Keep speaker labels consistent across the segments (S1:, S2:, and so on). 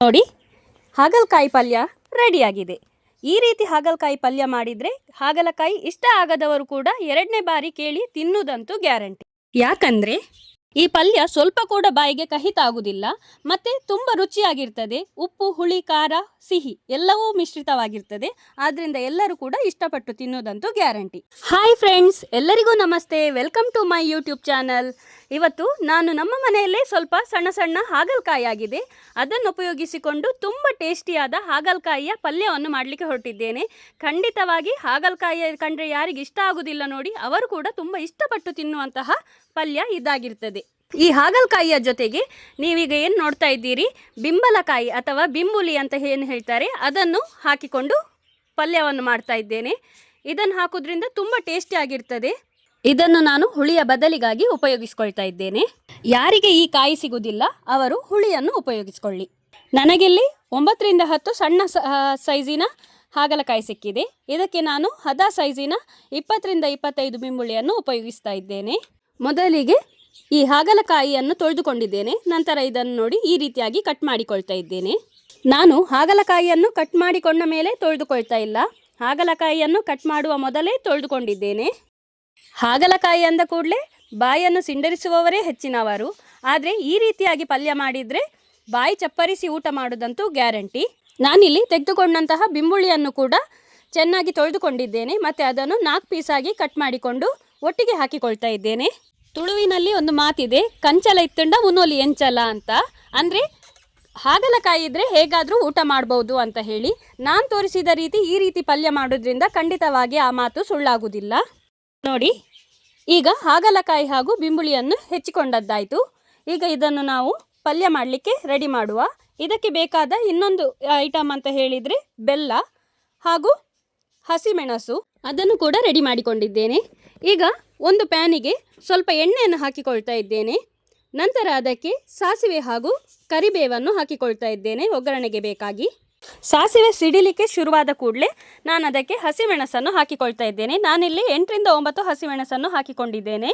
S1: ನೋಡಿ, ಹಾಗಲಕಾಯಿ ಪಲ್ಯ ರೆಡಿಯಾಗಿದೆ. ಈ ರೀತಿ ಹಾಗಲಕಾಯಿ ಪಲ್ಯ ಮಾಡಿದರೆ ಹಾಗಲಕಾಯಿ ಇಷ್ಟ ಆಗದವರು ಕೂಡ ಎರಡನೇ ಬಾರಿ ಕೇಳಿ ತಿನ್ನುವುದಂತೂ ಗ್ಯಾರಂಟಿ. ಯಾಕಂದರೆ ಈ ಪಲ್ಯ ಸ್ವಲ್ಪ ಕೂಡ ಬಾಯಿಗೆ ಕಹಿತ ಆಗುವುದಿಲ್ಲ ಮತ್ತು ತುಂಬ ರುಚಿಯಾಗಿರ್ತದೆ. ಉಪ್ಪು, ಹುಳಿ, ಖಾರ, ಸಿಹಿ ಎಲ್ಲವೂ ಮಿಶ್ರಿತವಾಗಿರ್ತದೆ. ಆದ್ದರಿಂದ ಎಲ್ಲರೂ ಕೂಡ ಇಷ್ಟಪಟ್ಟು ತಿನ್ನೋದಂತೂ ಗ್ಯಾರಂಟಿ. ಹಾಯ್ ಫ್ರೆಂಡ್ಸ್, ಎಲ್ಲರಿಗೂ ನಮಸ್ತೆ. Welcome to my YouTube channel. ಇವತ್ತು ನಾನು ನಮ್ಮ ಮನೆಯಲ್ಲೇ ಸ್ವಲ್ಪ ಸಣ್ಣ ಸಣ್ಣ ಹಾಗಲಕಾಯಿ ಆಗಿದೆ. ಅದನ್ನು ಉಪಯೋಗಿಸಿಕೊಂಡು ತುಂಬ ಟೇಸ್ಟಿಯಾದ ಹಾಗಲಕಾಯಿಯ ಪಲ್ಯವನ್ನು ಮಾಡಲಿಕ್ಕೆ ಹೊರಟಿದ್ದೇನೆ. ಖಂಡಿತವಾಗಿ ಹಾಗಲಕಾಯಿ ಕಂಡ್ರೆ ಯಾರಿಗೆ ಇಷ್ಟ ಆಗುವುದಿಲ್ಲ ನೋಡಿ, ಅವರು ಕೂಡ ತುಂಬ ಇಷ್ಟಪಟ್ಟು ತಿನ್ನುವಂತಹ ಪಲ್ಯ ಇದಾಗಿರ್ತದೆ. ಈ ಹಾಗಲಕಾಯಿಯ ಜೊತೆಗೆ ನೀವೀಗ ಏನು ನೋಡ್ತಾ ಇದ್ದೀರಿ? ಬಿಂಬಲಕಾಯಿ ಅಥವಾ ಬಿಂಬುಲಿ ಅಂತ ಏನು ಹೇಳ್ತಾರೆ? ಅದನ್ನು ಹಾಕಿಕೊಂಡು ಪಲ್ಯವನ್ನು ಮಾಡ್ತಾ ಇದ್ದೇನೆ. ಇದನ್ನು ಹಾಕೋದ್ರಿಂದ ತುಂಬ ಟೇಸ್ಟಿ ಆಗಿರ್ತದೆ. ಇದನ್ನು ನಾನು ಹುಳಿಯ ಬದಲಿಗಾಗಿ ಉಪಯೋಗಿಸ್ಕೊಳ್ತಾ ಇದ್ದೇನೆ. ಯಾರಿಗೆ ಈ ಕಾಯಿ ಸಿಗುವುದಿಲ್ಲ ಅವರು ಹುಳಿಯನ್ನು ಉಪಯೋಗಿಸ್ಕೊಳ್ಳಿ. ನನಗಿಲ್ಲಿ ಒಂಬತ್ತರಿಂದ ಹತ್ತು ಸಣ್ಣ ಸೈಜಿನ ಹಾಗಲಕಾಯಿ ಸಿಕ್ಕಿದೆ. ಇದಕ್ಕೆ ನಾನು ಹದ ಸೈಜಿನ ಇಪ್ಪತ್ತರಿಂದ ಇಪ್ಪತ್ತೈದು ಬಿಂಬುಳಿಯನ್ನು ಉಪಯೋಗಿಸ್ತಾ ಇದ್ದೇನೆ. ಮೊದಲಿಗೆ ಈ ಹಾಗಲಕಾಯಿಯನ್ನು ತೊಳೆದುಕೊಂಡಿದ್ದೇನೆ. ನಂತರ ಇದನ್ನು ನೋಡಿ ಈ ರೀತಿಯಾಗಿ ಕಟ್ ಮಾಡಿಕೊಳ್ತಾ ಇದ್ದೇನೆ. ನಾನು ಹಾಗಲಕಾಯಿಯನ್ನು ಕಟ್ ಮಾಡಿಕೊಂಡ ಮೇಲೆ ತೊಳೆದುಕೊಳ್ತಾ ಇಲ್ಲ. ಹಾಗಲಕಾಯಿಯನ್ನು ಕಟ್ ಮಾಡುವ ಮೊದಲೇ ತೊಳೆದುಕೊಂಡಿದ್ದೇನೆ. ಹಾಗಲಕಾಯಿ ಅಂದ ಕೂಡಲೇ ಬಾಯನ್ನು ಸಿಂಡರಿಸುವವರೇ ಹೆಚ್ಚಿನವರು. ಆದರೆ ಈ ರೀತಿಯಾಗಿ ಪಲ್ಯ ಮಾಡಿದರೆ ಬಾಯಿ ಚಪ್ಪರಿಸಿ ಊಟ ಮಾಡೋದಂತೂ ಗ್ಯಾರಂಟಿ. ನಾನಿಲ್ಲಿ ತೆಗೆದುಕೊಂಡಂತಹ ಬಿಂಬುಳಿಯನ್ನು ಕೂಡ ಚೆನ್ನಾಗಿ ತೊಳೆದುಕೊಂಡಿದ್ದೇನೆ. ಮತ್ತು ಅದನ್ನು ನಾಲ್ಕು ಪೀಸಾಗಿ ಕಟ್ ಮಾಡಿಕೊಂಡು ಒಟ್ಟಿಗೆ ಹಾಕಿಕೊಳ್ತಾ ಇದ್ದೇನೆ. ತುಳುವಿನಲ್ಲಿ ಒಂದು ಮಾತಿದೆ, ಕಂಚಲ ಇತ್ತುಂಡ ಮುನೋಲಿ ಎಂಚಲ ಅಂತ. ಅಂದರೆ, ಹಾಗಲಕಾಯಿ ಇದ್ದರೆ ಹೇಗಾದರೂ ಊಟ ಮಾಡಬಹುದು ಅಂತ ಹೇಳಿ, ನಾನು ತೋರಿಸಿದ ರೀತಿ ಈ ರೀತಿ ಪಲ್ಯ ಮಾಡೋದ್ರಿಂದ ಖಂಡಿತವಾಗಿ ಆ ಮಾತು ಸುಳ್ಳಾಗುವುದಿಲ್ಲ ನೋಡಿ, ಈಗ ಹಾಗಲಕಾಯಿ ಹಾಗೂ ಬಿಂಬುಳಿಯನ್ನು ಹೆಚ್ಚಿಕೊಂಡದ್ದಾಯಿತು. ಈಗ ಇದನ್ನು ನಾವು ಪಲ್ಯ ಮಾಡಲಿಕ್ಕೆ ರೆಡಿ ಮಾಡುವ. ಇದಕ್ಕೆ ಬೇಕಾದ ಇನ್ನೊಂದು ಐಟಮ್ ಅಂತ ಹೇಳಿದರೆ ಬೆಲ್ಲ ಹಾಗೂ ಹಸಿಮೆಣಸು ಅದನ್ನು ಕೂಡ ರೆಡಿ ಮಾಡಿಕೊಂಡಿದ್ದೇನೆ. ಈಗ ಒಂದು ಪ್ಯಾನಿಗೆ ಸ್ವಲ್ಪ ಎಣ್ಣೆಯನ್ನು ಹಾಕಿಕೊಳ್ತಾ ಇದ್ದೇನೆ. ನಂತರ ಅದಕ್ಕೆ ಸಾಸಿವೆ ಹಾಗೂ ಕರಿಬೇವನ್ನು ಹಾಕಿಕೊಳ್ತಾ ಇದ್ದೇನೆ ಒಗ್ಗರಣೆಗೆ ಬೇಕಾಗಿ. ಸಾಸಿವೆ ಸಿಡಿಲಿಕ್ಕೆ ಶುರುವಾದ ಕೂಡಲೇ ನಾನು ಅದಕ್ಕೆ ಹಸಿಮೆಣಸನ್ನು ಹಾಕಿಕೊಳ್ತಾ ಇದ್ದೇನೆ. ನಾನಿಲ್ಲಿ ಎಂಟರಿಂದ ಒಂಬತ್ತು ಹಸಿಮೆಣಸನ್ನು ಹಾಕಿಕೊಂಡಿದ್ದೇನೆ.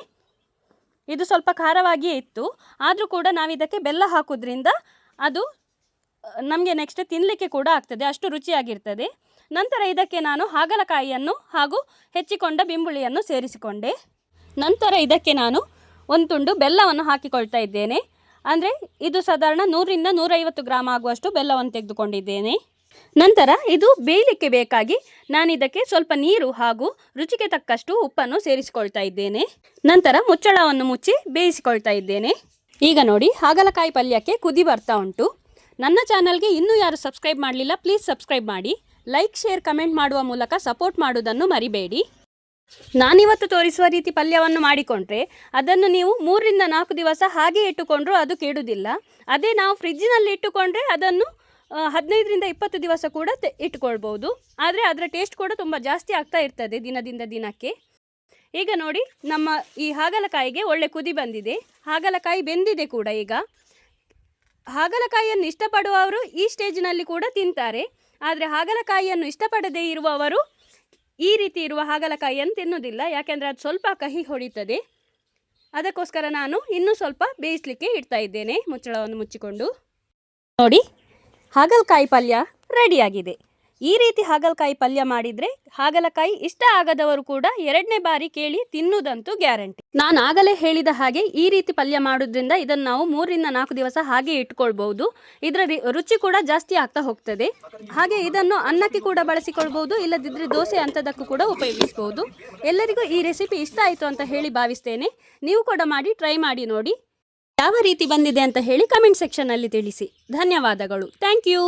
S1: ಇದು ಸ್ವಲ್ಪ ಖಾರವಾಗಿಯೇ ಇತ್ತು. ಆದರೂ ಕೂಡ ನಾವಿದಕ್ಕೆ ಬೆಲ್ಲ ಹಾಕೋದ್ರಿಂದ ಅದು ನಮಗೆ ನೆಕ್ಸ್ಟ್ ತಿನ್ನಲಿಕ್ಕೆ ಕೂಡ ಆಗ್ತದೆ, ಅಷ್ಟು ರುಚಿಯಾಗಿರ್ತದೆ. ನಂತರ ಇದಕ್ಕೆ ನಾನು ಹಾಗಲಕಾಯಿಯನ್ನು ಹಾಗೂ ಹೆಚ್ಚಿಕೊಂಡ ಬಿಂಬುಳಿಯನ್ನು ಸೇರಿಸಿಕೊಂಡೆ. ನಂತರ ಇದಕ್ಕೆ ನಾನು ಒಂದು ತುಂಡು ಬೆಲ್ಲವನ್ನು ಹಾಕಿಕೊಳ್ತಾ ಇದ್ದೇನೆ. ಅಂದರೆ ಇದು ಸಾಧಾರಣ ನೂರರಿಂದ ನೂರೈವತ್ತು ಗ್ರಾಮ್ ಆಗುವಷ್ಟು ಬೆಲ್ಲವನ್ನು ತೆಗೆದುಕೊಂಡಿದ್ದೇನೆ. ನಂತರ ಇದು ಬೇಯಲಿಕ್ಕೆ ಬೇಕಾಗಿ ನಾನು ಇದಕ್ಕೆ ಸ್ವಲ್ಪ ನೀರು ಹಾಗೂ ರುಚಿಗೆ ತಕ್ಕಷ್ಟು ಉಪ್ಪನ್ನು ಸೇರಿಸಿಕೊಳ್ತಾ ಇದ್ದೇನೆ. ನಂತರ ಮುಚ್ಚಳವನ್ನು ಮುಚ್ಚಿ ಬೇಯಿಸಿಕೊಳ್ತಾ ಇದ್ದೇನೆ. ಈಗ ನೋಡಿ, ಹಾಗಲಕಾಯಿ ಪಲ್ಯಕ್ಕೆ ಕುದಿ ಬರ್ತಾ ಉಂಟು. ನನ್ನ ಚಾನಲ್ಗೆ ಇನ್ನೂ ಯಾರು ಸಬ್ಸ್ಕ್ರೈಬ್ ಮಾಡಲಿಲ್ಲ, ಪ್ಲೀಸ್ ಸಬ್ಸ್ಕ್ರೈಬ್ ಮಾಡಿ. ಲೈಕ್, ಶೇರ್, ಕಮೆಂಟ್ ಮಾಡುವ ಮೂಲಕ ಸಪೋರ್ಟ್ ಮಾಡುವುದನ್ನು ಮರಿಬೇಡಿ. ನಾನಿವತ್ತು ತೋರಿಸುವ ರೀತಿ ಪಲ್ಯವನ್ನು ಮಾಡಿಕೊಂಡ್ರೆ, ಅದನ್ನು ನೀವು ಮೂರರಿಂದ ನಾಲ್ಕು ದಿವಸ ಹಾಗೆ ಇಟ್ಟುಕೊಂಡ್ರೂ ಅದು ಕೆಡುವುದಿಲ್ಲ. ಅದೇ ನಾವು ಫ್ರಿಜ್ಜಿನಲ್ಲಿ ಇಟ್ಟುಕೊಂಡ್ರೆ ಅದನ್ನು ಹದಿನೈದರಿಂದ ಇಪ್ಪತ್ತು ದಿವಸ ಕೂಡ ಇಟ್ಕೊಳ್ಬೋದು ಆದರೆ ಅದರ ಟೇಸ್ಟ್ ಕೂಡ ತುಂಬ ಜಾಸ್ತಿ ಆಗ್ತಾ ಇರ್ತದೆ ದಿನದಿಂದ ದಿನಕ್ಕೆ. ಈಗ ನೋಡಿ, ನಮ್ಮ ಈ ಹಾಗಲಕಾಯಿಗೆ ಒಳ್ಳೆ ಕುದಿ ಬಂದಿದೆ. ಹಾಗಲಕಾಯಿ ಬೆಂದಿದೆ ಕೂಡ ಈಗ. ಹಾಗಲಕಾಯಿಯನ್ನು ಇಷ್ಟಪಡುವವರು ಈ ಸ್ಟೇಜ್ನಲ್ಲಿ ಕೂಡ ತಿಂತಾರೆ. ಆದರೆ ಹಾಗಲಕಾಯಿಯನ್ನು ಇಷ್ಟಪಡದೇ ಇರುವವರು ಈ ರೀತಿ ಇರುವ ಹಾಗಲಕಾಯಿಯನ್ನು ತಿನ್ನೋದಿಲ್ಲ ಯಾಕೆಂದರೆ ಅದು ಸ್ವಲ್ಪ ಕಹಿ ಹೊಡಿತದೆ. ಅದಕ್ಕೋಸ್ಕರ ನಾನು ಇನ್ನೂ ಸ್ವಲ್ಪ ಬೇಯಿಸಲಿಕ್ಕೆ ಇಡ್ತಾ ಇದ್ದೇನೆ. ಮುಚ್ಚಳವನ್ನು ಮುಚ್ಚಿಕೊಂಡು ನೋಡಿ. ಹಾಗಲಕಾಯಿ ಪಲ್ಯ ರೆಡಿಯಾಗಿದೆ. ಈ ರೀತಿ ಹಾಗಲಕಾಯಿ ಪಲ್ಯ ಮಾಡಿದ್ರೆ ಹಾಗಲಕಾಯಿ ಇಷ್ಟ ಆಗದವರು ಕೂಡ ಎರಡನೇ ಬಾರಿ ಕೇಳಿ ತಿನ್ನುವುದಂತೂ ಗ್ಯಾರಂಟಿ. ನಾನು ಆಗಲೇ ಹೇಳಿದ ಹಾಗೆ ಈ ರೀತಿ ಪಲ್ಯ ಮಾಡೋದ್ರಿಂದ ಇದನ್ನು ನಾವು ಮೂರರಿಂದ ನಾಲ್ಕು ದಿವಸ ಹಾಗೆ ಇಟ್ಕೊಳ್ಬಹುದು. ಇದರ ರುಚಿ ಕೂಡ ಜಾಸ್ತಿ ಆಗ್ತಾ ಹೋಗ್ತದೆ. ಹಾಗೆ ಇದನ್ನು ಅನ್ನಕ್ಕೆ ಕೂಡ ಬಳಸಿಕೊಳ್ಬಹುದು ಇಲ್ಲದಿದ್ದರೆ ದೋಸೆ ಅಂಥದಕ್ಕೂ ಕೂಡ ಉಪಯೋಗಿಸಬಹುದು. ಎಲ್ಲರಿಗೂ ಈ ರೆಸಿಪಿ ಇಷ್ಟ ಆಯಿತು ಅಂತ ಹೇಳಿ ಭಾವಿಸ್ತೇನೆ. ನೀವು ಕೂಡ ಮಾಡಿ, ಟ್ರೈ ಮಾಡಿ ನೋಡಿ. ಯಾವ ರೀತಿ ಬಂದಿದೆ ಅಂತ ಹೇಳಿ ಕಮೆಂಟ್ ಸೆಕ್ಷನ್ನಲ್ಲಿ ತಿಳಿಸಿ. ಧನ್ಯವಾದಗಳು. Thank you.